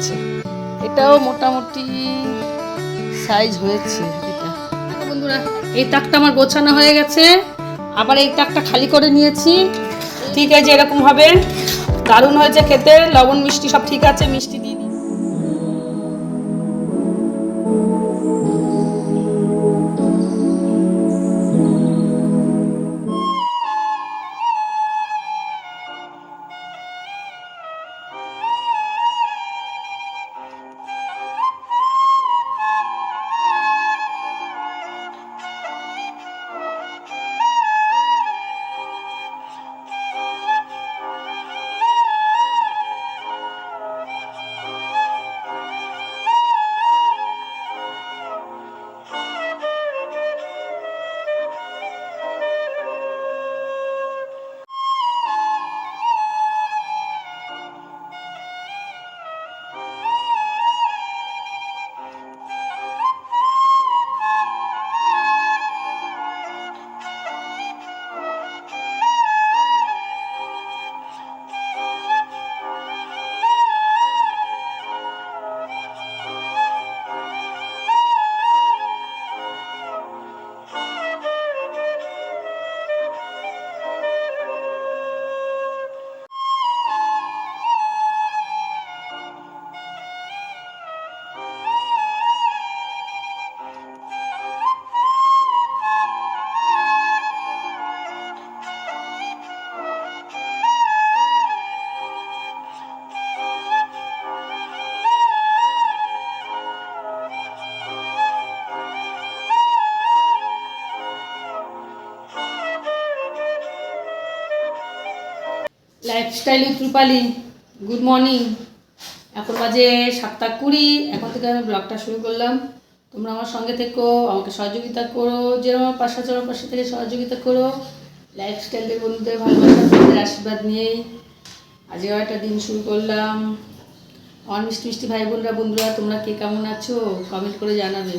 হয়েছে এটাও মোটামুটি সাইজ হয়েছে এটা। বন্ধুরা, এই তাকটা আমার গোছানো হয়ে গেছে। আবার এই তাকটা খালি করে নিয়েছি। ঠিক আছে, এরকম হবে। দারুণ হয়েছে খেতে। লবণ, মিষ্টি সব ঠিক আছে, মিষ্টি lifestyle with Rupali good morning এখন বাজে সাতটা কুড়ি। এখন থেকে আমি ব্লগটা শুরু করলাম। তোমরা আমার সঙ্গে থেকো, আমাকে সহযোগিতা করো। যেরকম আমার পাশে আমার পাশে থেকে সহযোগিতা করো। লাইফস্টাইলের বন্ধুদের ভালোবাসা তোমাদের আশীর্বাদ নিয়েই আজও একটা দিন শুরু করলাম। আমার মিষ্টি মিষ্টি ভাই বোনরা, বন্ধুরা, তোমরা কে কেমন আছো? কমেন্ট করে জানাবে।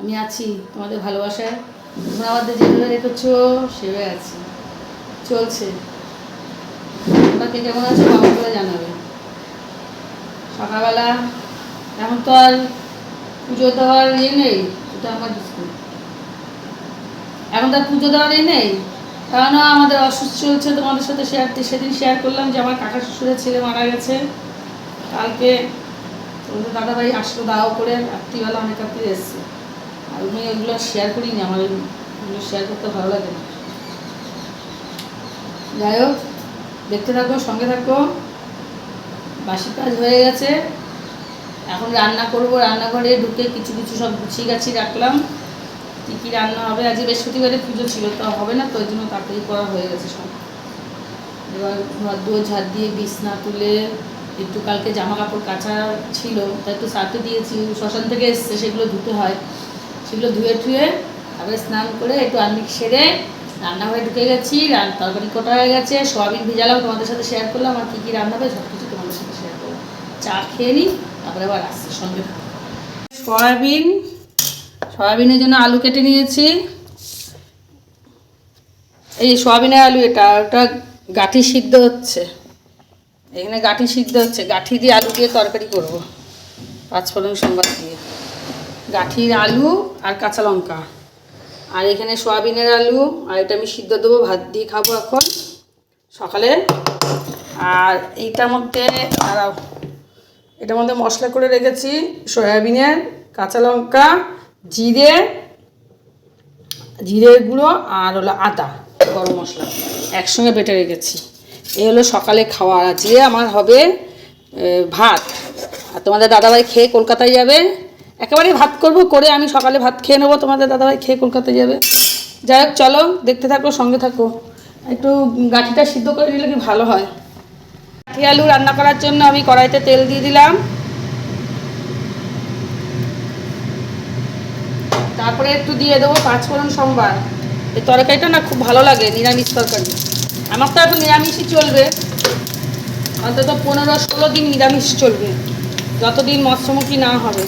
আমি আছি তোমাদের ভালোবাসায়। তোমরা আমাদের যেভাবে রেখেছো সেভাবে আছি। চলছে। তোমরা কে কেমন আছো কমেন্ট করে জানাবে। সকালবেলা এখন তো আর পুজো দেওয়ার ইয়ে নেই, এটা আমার বিস্কুট এখন তো আর পুজো দেওয়ার ইয়ে নেই। কারণ আমাদের অসুস্থ চলছে, তোমাদের সাথে শেয়ার সেদিন শেয়ার করলাম যে আমার কাকা শ্বশুরের ছেলে মারা গেছে। কালকে তোমাদের দাদাভাই আসলো দাও করে, রাত্রিবেলা অনেক রাত্রি এসছে। আর আমি ওইগুলো শেয়ার করিনি, আমার ওইগুলো শেয়ার করতে ভালো লাগে না। যাই হোক দেখতে থাকো, সঙ্গে থাকো। বাসি কাজ হয়ে গেছে। এখন রান্না করব, রান্নাঘরে ঢুকে কিছু কিছু সব গুছিয়ে গাছি রাখলাম। কী কী রান্না হবে? আজকে বৃহস্পতিবারে পুজো ছিল, তো হবে না, তো ওই জন্য তাড়াতাড়ি করা হয়ে গেছে সব। এবার ঘর দুয়ার ঝাড় দিয়ে বিছনা তুলে, একটু কালকে জামা কাপড় কাচা ছিল, তাই একটু সারতে দিয়েছি। শ্মশান থেকে এসছে, সেগুলো ধুতে হয়। সেগুলো ধুয়ে ঠুয়ে তারপরে স্নান করে একটু আর্মিক সেরে রান্নাঘরে ঢুকে গেছি তরকারি কোটা হয়ে গেছে, সোয়াবিন ভিজালাম, তোমাদের সাথে শেয়ার করলাম, আর কী কী রান্না হবে সব কিছু তোমাদের সাথে শেয়ার করলাম চা খেয়ে নিই তারপরে আবার আসছি, সঙ্গে। সয়াবিন, সয়াবিনের জন্য আলু কেটে নিয়েছি। এই সয়াবিনের আলু এটা, ওটা গাঠি সিদ্ধ হচ্ছে। এখানে গাঠি সিদ্ধ হচ্ছে, গাঠি দিয়ে আলু দিয়ে তরকারি করব। পাঁচফোড়ন সোমবার দিয়ে। গাঠির আলু আর কাঁচা লঙ্কা। আর এখানে সয়াবিনের আলু, আর এটা আমি সিদ্ধ দেবো, ভাত দিয়ে খাব এখন, সকালে। আর এইটার মধ্যে, আর এটার মধ্যে মশলা করে রেখেছি সয়াবিনের, কাঁচা লঙ্কা, জিরে, জিরের গুঁড়ো, আর হলো আদা, গরম মশলা, একসঙ্গে বেটে রেখেছি। এই হলো সকালে খাওয়া আজকে আমার হবে ভাত। আর তোমাদের দাদাভাই খেয়ে কলকাতায় যাবে? একেবারেই ভাত করব, করে আমি সকালে ভাত খেয়ে নেব। তোমাদের দাদাভাই খেয়ে কলকাতায় যাবে। যাই হোক, চলো, দেখতে থাকো, সঙ্গে থাকো। একটু গাঠিটা সিদ্ধ করে নিলে কি ভালো হয়? গাঠি আলু রান্না করার জন্য আমি কড়াইতে তেল দিয়ে দিলাম। তারপরে একটু দিয়ে দেবো পাঁচফোড়ন সোমবার। এই তরকারিটা না খুব ভালো লাগে, নিরামিষ তরকারি। আমার তো এখন নিরামিষই চলবে। অন্তত পনেরো ষোলো দিন নিরামিষ চলবে। যতদিন মৎস্যমুখী না হবে।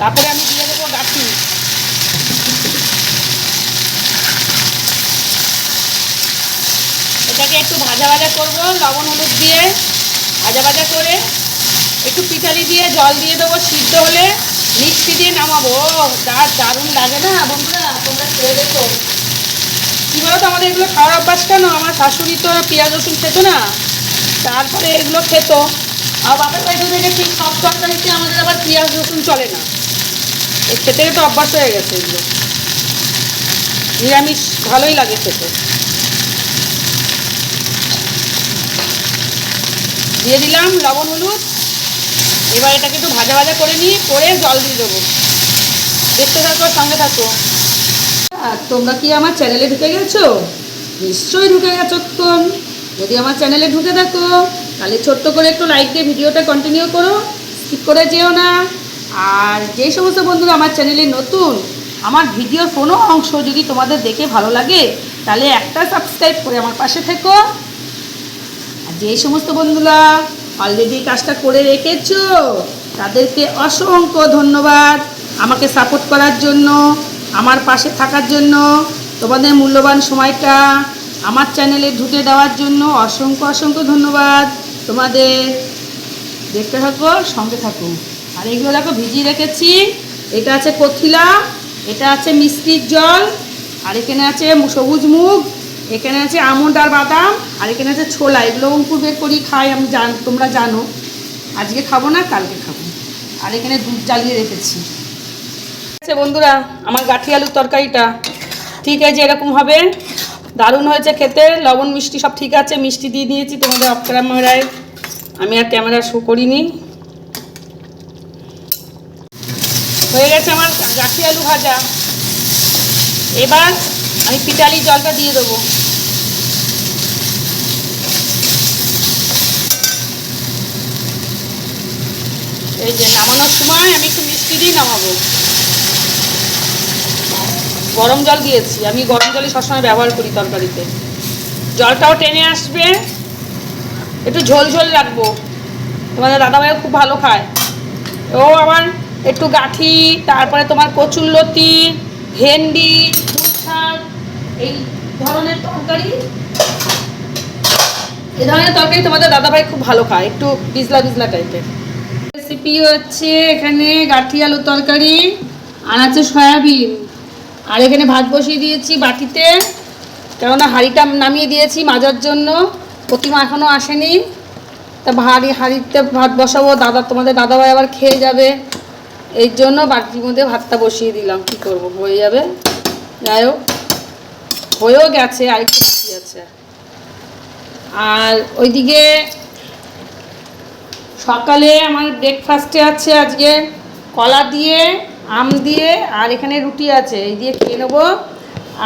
তারপরে আমি দিয়ে দেবো গাঠি এটাকে একটু ভাজা ভাজা করব, লবণ হলুদ দিয়ে, ভাজা ভাজা করে, একটু পিঠালি দিয়ে জল দিয়ে দেবো সিদ্ধ হলে, মিষ্টি দিয়ে নামাবো। যা দারুণ লাগে না বন্ধুরা, তোমরা খেয়ে দেখো। কী বলো তো আমাদের এগুলো খাওয়ার অভ্যাস কেন? আমার শাশুড়ি তো পেঁয়াজ, রসুন খেত না। তারপরে এগুলো খেত। আর বাপের বাড়িতে ঠিক সব তরকারিতে আমাদের আবার পেঁয়াজ, রসুন চলে না। খেতে তো অভ্যাস হয়ে গেছে এগুলো। নিরামিষ ভালোই লাগে খেতে। দিয়ে দিলাম লবণ, হলুদ। এবার এটাকে একটু ভাজা ভাজা করে নিই করে জল দিয়ে দেবো। দেখতে থাকো সঙ্গে থাকো। আর তোমরা কি আমার চ্যানেলে ঢুকে গেছো? নিশ্চয়ই ঢুকে গেছো তখন। যদি আমার চ্যানেলে ঢুকে থাকো, তাহলে ছোট্ট করে একটু লাইক দিয়ে ভিডিওটা কন্টিনিউ করো। স্কিপ করে যেও না। আর যে সমস্ত বন্ধুরা আমার চ্যানেলে নতুন, আমার ভিডিওর কোনো অংশ যদি তোমাদের দেখে ভালো লাগে, তাহলে একটা সাবস্ক্রাইব করে আমার পাশে থেকো। আর যে সমস্ত বন্ধুরা অলরেডি কাজটা করে রেখেছো, তাদেরকে অসংখ্য ধন্যবাদ আমাকে সাপোর্ট করার জন্য, আমার পাশে থাকার জন্য, তোমাদের মূল্যবান সময়টা আমার চ্যানেলে ঢুকে দেওয়ার জন্য অসংখ্য অসংখ্য ধন্যবাদ। তোমাদের দেখতে থাকো, সঙ্গে থাকো। আর এগুলো দেখো ভিজিয়ে রেখেছি। এটা আছে কথিলা এটা আছে মিষ্টির জল, আর এখানে আছে সবুজ মুগ, এখানে আছে আমন্ড আর বাদাম, আর এখানে আছে ছোলা। এগুলো অঙ্কুর বের করি খাই, আমি জান তোমরা জানো। আজকে খাব না, কালকে খাব। আর এখানে দুধ জ্বালিয়ে রেখেছি। আছে বন্ধুরা, আমার গাঠি আলুর তরকারিটা ঠিক আছে, এরকম হবে। দারুণ হয়েছে খেতে, লবণ মিষ্টি সব ঠিক আছে, মিষ্টি দিয়ে দিয়েছি তোমাদের অফ ক্যামেরায় আমি আর ক্যামেরা শো করিনি। হয়ে গেছে আমার গাঠি আলু ভাজা। এবার আমি পিটালি জলটা দিয়ে দেবো। এই যে নামানোর সময় আমি একটু মিষ্টি দিয়ে নামাবো। গরম জল দিয়েছি। আমি গরম জলই সবসময় ব্যবহার করি তরকারিতে। জলটাও টেনে আসবে। একটু ঝোল ঝোল রাখব। তোমাদের দাদাভাইও খুব ভালো খায়। ও আমার একটু গাঁঠি, তারপরে তোমার কচুরলতি, ভেন্ডি এই ধরনের তরকারি। এই ধরনের তরকারি তোমাদের দাদাভাই খুব ভালো খায়, একটু বিজলা বিজলা টাইপের রেসিপি হচ্ছে এখানে গাঁঠি আলুর তরকারি, আর আছে সয়াবিন। আর এখানে ভাত বসিয়ে দিয়েছি বাটিতে, কেননা হাঁড়িটা নামিয়ে দিয়েছি মাজার জন্য, প্রতিমা এখনও আসেনি। তা ভারী হাঁড়িতে ভাত বসাবো, দাদা তোমাদের দাদাভাই আবার খেয়ে যাবে। এই জন্য বাটির মধ্যে ভাতটা বসিয়ে দিলাম, কি করব, হয়ে যাবে? যাই হোক, হয়েও গেছে, আরেকটু বাকি আছে। আর ওইদিকে সকালে আমার ব্রেকফাস্টে আছে আজকে কলা দিয়ে, আম দিয়ে, আর এখানে রুটি আছে, এই দিয়ে খেয়ে নেব।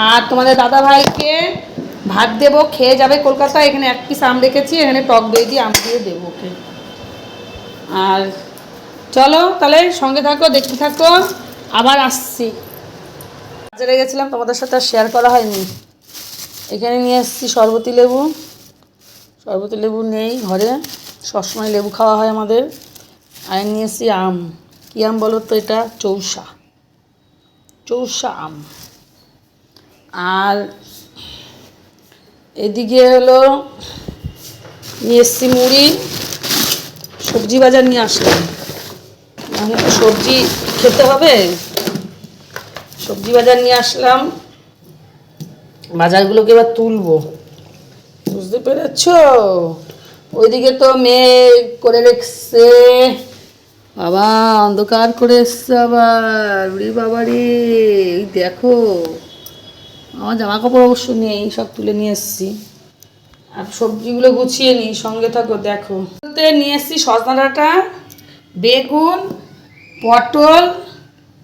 আর তোমাদের দাদা ভাইকে ভাত দেবো, খেয়ে যাবে কলকাতায়, এখানে এক পিস আম রেখেছি, এখানে টক দই দিয়ে আম দিয়ে দেবো ওকে। আর চলো তাহলে সঙ্গে থাকো, দেখতে থাকো। আবার আসছি। বাজারে গেছিলাম, তোমাদের সাথে আর শেয়ার করা হয়নি। এখানে নিয়ে এসেছি শরবতি লেবু। শরবতি লেবু নেই ঘরে। সবসময় লেবু খাওয়া হয় আমাদের। আর নিয়ে এসেছি আম। কী আম বলো তো এটা? চৌসা। চৌসা আম। আর এদিকে হলো, নিয়ে এসেছি মুড়ি। সবজি বাজার নিয়ে আসলাম। সবজি খেতে হবে। সবজি বাজার নিয়ে আসলাম। বাজারগুলোকে এবার তুলবো। বুঝতে পেরেছ? ওইদিকে তো মেঘ করে রেখছে। বাবা, অন্ধকার করে এসছে আবার। উড়ি বাবা রে দেখো। আমার জামা কাপড় অবশ্য নেই, সব তুলে নিয়ে এসছি। আর সবজিগুলো গুছিয়ে নিই, সঙ্গে থাকো, দেখো। নিয়ে এসছি সজনা ডাঁটা, বেগুন পটল,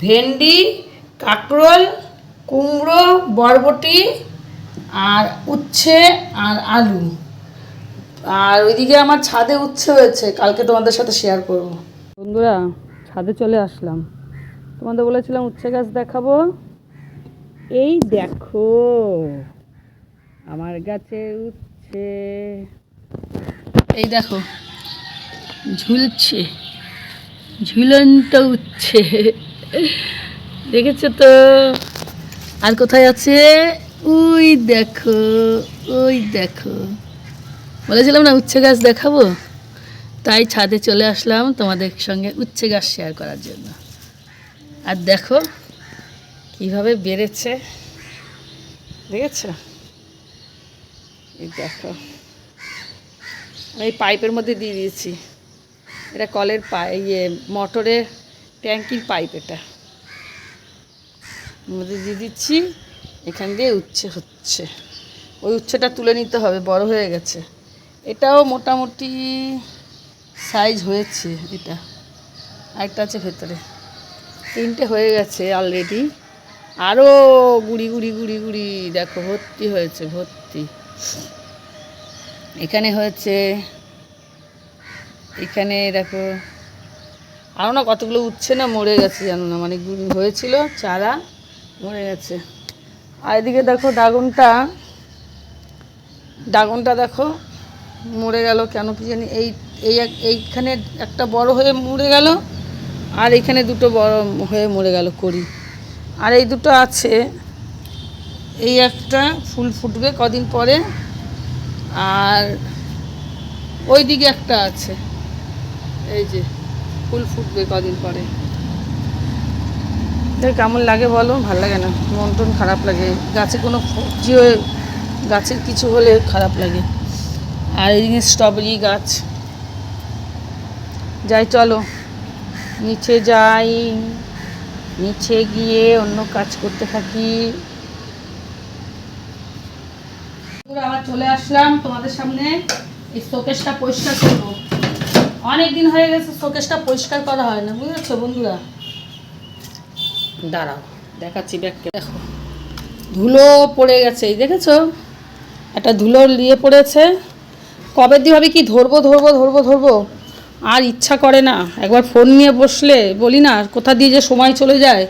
ভেন্ডি, কাঁকরোল, কুমড়ো, বরবটি আর উচ্ছে আর আলু। আর ওইদিকে আমার ছাদে উচ্ছে হয়েছে, কালকে তোমাদের সাথে শেয়ার করব। বন্ধুরা, ছাদে চলে আসলাম। তোমাদের বলেছিলাম উচ্ছে গাছ দেখাবো। এই দেখো, আমার গাছে উচ্ছে। এই দেখো, ঝুলছে। ঝুলন্ত উচ্ছে। দেখেছ তো? আর কোথায় আছে? ওই দেখো ওই দেখো। বলেছিলাম না উচ্ছে গাছ দেখাবো? তাই ছাদে চলে আসলাম তোমাদের সঙ্গে উচ্ছে গাছ শেয়ার করার জন্য। আর দেখো কীভাবে বেড়েছে। দেখেছ? এই দেখো। আমি পাইপের মধ্যে দিয়ে দিয়েছি। এটা কলের পাই ইয়ে মোটরের ট্যাঙ্কির পাইপ এটা। মধ্যে দিয়ে দিচ্ছি, এখান দিয়ে উচ্ছে হচ্ছে। ওই উচ্ছেটা তুলে নিতে হবে, বড় হয়ে গেছে। এটাও মোটামুটি সাইজ হয়েছে এটা। আরেকটা আছে ভেতরে। তিনটে হয়ে গেছে অলরেডি আরও গুড়ি গুড়ি গুড়ি গুড়ি, দেখো, ভর্তি হয়েছে, ভর্তি। এখানে হয়েছে এখানে দেখো আরও না কতগুলো উঠছে না মরে গেছে জানো না মানে হয়েছিল, চারা মরে গেছে। আর এদিকে দেখো ড্রাগনটা ড্রাগনটা দেখো মরে গেল কেন কি জানি, এই এই এইখানে একটা বড় হয়ে মরে গেল, আর এইখানে দুটো বড় হয়ে মরে গেল করি আর এই দুটো আছে, এই একটা ফুল ফুটবে কদিন পরে, আর ওই দিকে একটা আছে। এই যে, ফুল ফুটবে কদিন পরে। দেখ, কেমন লাগে বলো? ভালো লাগে না। মন টন খারাপ লাগে। গাছে কোনো সবজি হয়ে গাছের কিছু হলে খারাপ লাগে। আর এদিকে স্ট্রবেরি গাছ। যাই, চলো। নিচে যাই। নিচে গিয়ে অন্য কাজ করতে থাকি। আবার চলে আসলাম তোমাদের সামনে। এই শোকেসটা পরিষ্কার করব। অনেক দিন হয়ে গেছে, শোকেসটা পরিষ্কার করা হয় না, বুঝেছ বন্ধুরা? দাঁড়াও, দেখাচ্ছি ব্যাগকে। দেখো, ধুলো পড়ে গেছে, এই দেখেছ? একটা ধুলো নিয়ে পড়েছে। কবে দিয়ে ভাবি কি ধরবো ধরবো ধরবো ধরবো? আর ইচ্ছা করে না। একবার ফোন নিয়ে বসলে বলি না, কোথা দিয়ে যে সময় চলে যায়,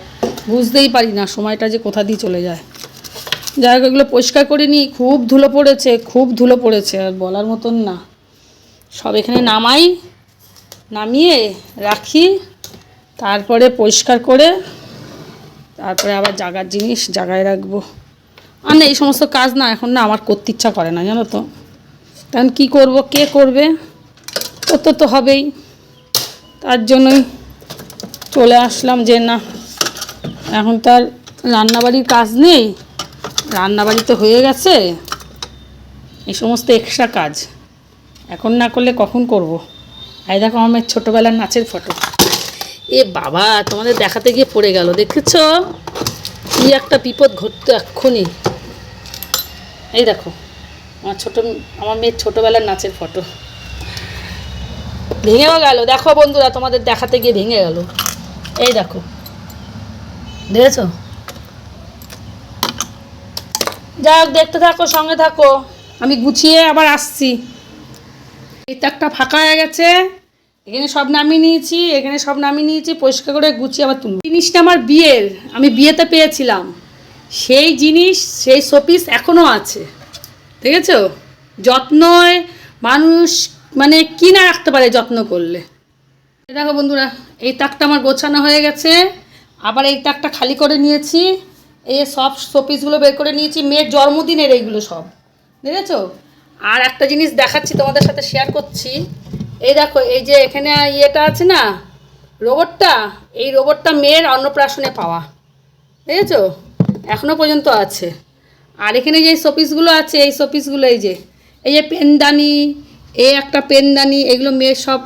বুঝতেই পারি না সময়টা যে কোথা দিয়ে চলে যায়। যাই হোক, এগুলো পরিষ্কার করিনি খুব ধুলো পড়েছে, খুব ধুলো পড়েছে, আর বলার মতন না। সব এখানে নামাই। নামিয়ে রাখি, তারপরে পরিষ্কার করে, তারপরে আবার জাগার জিনিস জাগায় রাখব। আর না, এই সমস্ত কাজ না, এখন না আমার করতে ইচ্ছা করে না, জানো তো। তখন কী করব, কে করবে? করতে তো হবেই। তার জন্যই চলে আসলাম যে না, এখন তার রান্নাবাড়ির কাজ নেই, রান্নাবাড়ি তো হয়ে গেছে, এই সমস্ত এক্সট্রা কাজ। এখন না করলে কখন করব। এই দেখো আমার ছোটোবেলার নাচের ফটো। এ বাবা, তোমাদের দেখাতে গিয়ে পড়ে গেল, দেখেছ? কি একটা বিপদ ঘটতো এক্ষুনি। এই দেখো, আমার ছোটো, আমার মেয়ের ছোটোবেলার নাচের ফটো। ভেঙেও গেল, দেখো বন্ধুরা, তোমাদের দেখাতে গিয়ে ভেঙে গেল। এই দেখো দেখেছ যাই হোক, দেখতে থাকো, সঙ্গে থাকো। আমি গুছিয়ে আবার আসছি। এই একটা ফাঁকা হয়ে গেছে। এখানে সব নামিয়ে নিয়েছি, এখানে সব নামিয়ে নিয়েছি, পরিষ্কার করে গুছিয়ে আবার তুলব। জিনিসটা আমার বিয়ের, আমি বিয়েতে পেয়েছিলাম। সেই জিনিস, সেই শোপিস এখনও আছে। দেখেছ? যত্নয় মানুষ মানে কিনা রাখতে পারে যত্ন করলে। দেখো বন্ধুরা, এই তাকটা আমার গোছানো হয়ে গেছে। আবার এই তাকটা খালি করে নিয়েছি। এই সব শোপিসগুলো বের করে নিয়েছি। মেয়ের জন্মদিনের এইগুলো সব। দেখেছ? আর একটা জিনিস দেখাচ্ছি, তোমাদের সাথে শেয়ার করছি। এই দেখো, এই যে এখানে ইয়েটা আছে না? রোবটটা? এই রোবটটা মেয়ের অন্নপ্রাশনে পাওয়া। দেখেছ এখনও পর্যন্ত আছে। আর এখানে যে শোপিসগুলো আছে, এই শোপিসগুলো এই যে এই যে পেনদানি, এই একটা পেনদানি, এগুলো মেয়ের সব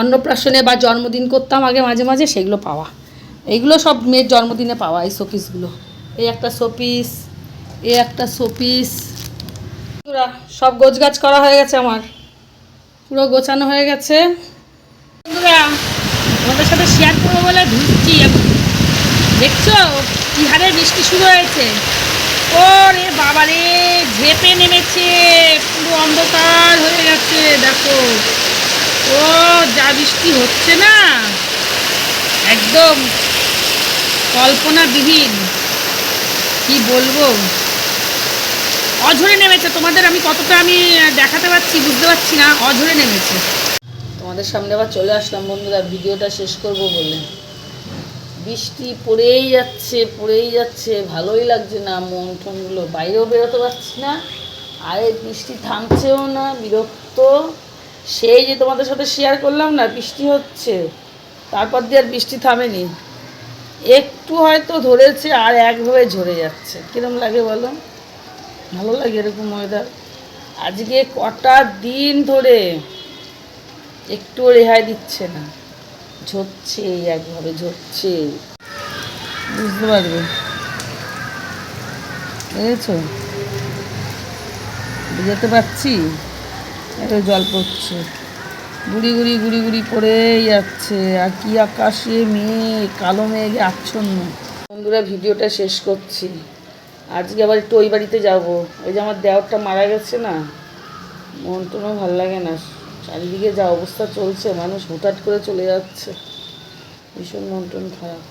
অন্নপ্রাশনে বা জন্মদিন করতাম আগে মাঝে মাঝে, সেগুলো পাওয়া। এইগুলো সব মেয়ের জন্মদিনে পাওয়া, এই শোপিসগুলো। এই একটা শোপিস, এই একটা শোপিস। সব গোছগাছ করা হয়ে গেছে আমার। পুরো গোছানো হয়ে গেছে। বন্ধুরা, তোমাদের সাথে শেয়ার করব বলে এখন। দেখছ? কি হারে বৃষ্টি শুরু হয়েছে। ও রে বাবা রে ঝেপে নেমেছে। পুরো অন্ধকার হয়ে গেছে, দেখো। ও, যা বৃষ্টি হচ্ছে না। একদম কল্পনাবিহীন। কি বলব? অঝরে নেমেছে। তোমাদের আমি কতটা আমি দেখাতে পারছি, বুঝতে পারছি না। অঝরে নেমেছে। তোমাদের সামনে আবার চলে আসলাম বন্ধুরা, ভিডিওটা শেষ করব বলে। বৃষ্টি পড়েই যাচ্ছে পড়েই যাচ্ছে। ভালোই লাগছে না, মন টনগুলো। বাইরেও বেরোতে পারছি না। আর এই বৃষ্টি থামছেও না, বিরক্ত। সেই যে তোমাদের সাথে শেয়ার করলাম না, বৃষ্টি হচ্ছে। তারপর দিয়ে আর বৃষ্টি থামেনি। একটু হয়তো ধরেছে, আর একভাবে ঝরে যাচ্ছে। কিরম লাগে বলো? ভালো লাগে এরকম ওয়েদার আজকে কটা দিন ধরে একটু রেহাই দিচ্ছে না। ঝরছে, একভাবে ঝরছে। বুঝতে পারবে? বুঝেছ বুঝাতে পারছি? এত জল পড়ছে। গুড়ি গুড়ি গুড়ি গুড়ি পড়েই যাচ্ছে। আর কি আকাশে মেঘ, কালো মেঘ আচ্ছন্ন। বন্ধুরা, ভিডিওটা শেষ করছি। আজকে আবার একটু ওই বাড়িতে যাব। ওই যে আমার দেওয়ারটা মারা গেছে না, মন টনও ভালো লাগে না। চারিদিকে যা অবস্থা চলছে, মানুষ হুটহাট করে চলে যাচ্ছে। ভীষণ মন টন খারাপ।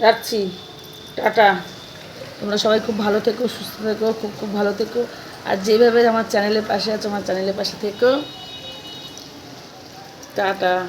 রাখছি, টাটা। তোমরা সবাই খুব ভালো থেকো, সুস্থ থেকো, খুব খুব ভালো থেকো। আর যেভাবে আমার চ্যানেলের পাশে আছো, আমার চ্যানেলের পাশে থেকো। টাটা।